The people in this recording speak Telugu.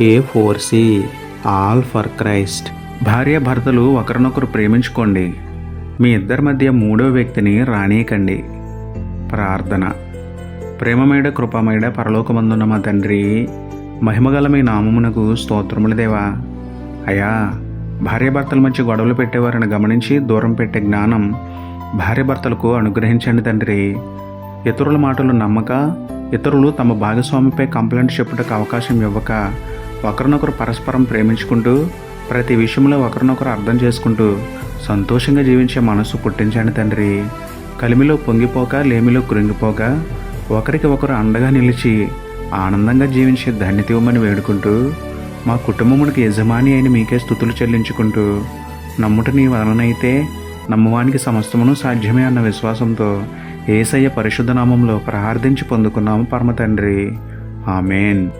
A four C all for Christ భార్య భర్తలు ఒకరినొకరు ప్రేమించుకోండి. మీ ఇద్దరి మధ్య మూడో వ్యక్తిని రానీయకండి. ప్రార్థన. ప్రేమమేడ కృపమేడ పరలోకమందున్న మా తండ్రి మహిమగల మీ నామమునకు స్తోత్రములు దేవా. అయ్యా భార్యాభర్తల మధ్య గొడవలు పెట్టేవారిని గమనించి దూరం పెట్టే జ్ఞానం భార్యాభర్తలకు అనుగ్రహించండి తండ్రి. ఇతరుల మాటలు నమ్మక ఇతరులు తమ భాగస్వామిపై కంప్లైంట్ చెప్పుటకు అవకాశం ఇవ్వక ఒకరినొకరు పరస్పరం ప్రేమించుకుంటూ ప్రతి విషయంలో ఒకరినొకరు అర్థం చేసుకుంటూ సంతోషంగా జీవించే మనసు పుట్టించండి తండ్రి. కలిమిలో పొంగిపోక లేమిలో కృంగిపోక ఒకరికి ఒకరు అండగా నిలిచి ఆనందంగా జీవించే ధన్యత ఇవ్వమని వేడుకుంటూ మా కుటుంబమునికి యజమాని అయిన మీకే స్థుతులు చెల్లించుకుంటూ నమ్ముట నీ వలనైతే నమ్మవానికి సమస్తమును సాధ్యమే అన్న విశ్వాసంతో ఏసయ్య పరిశుద్ధ నామంలో ప్రార్థించి పొందుకున్నాము పరమ తండ్రి. ఆమెన్.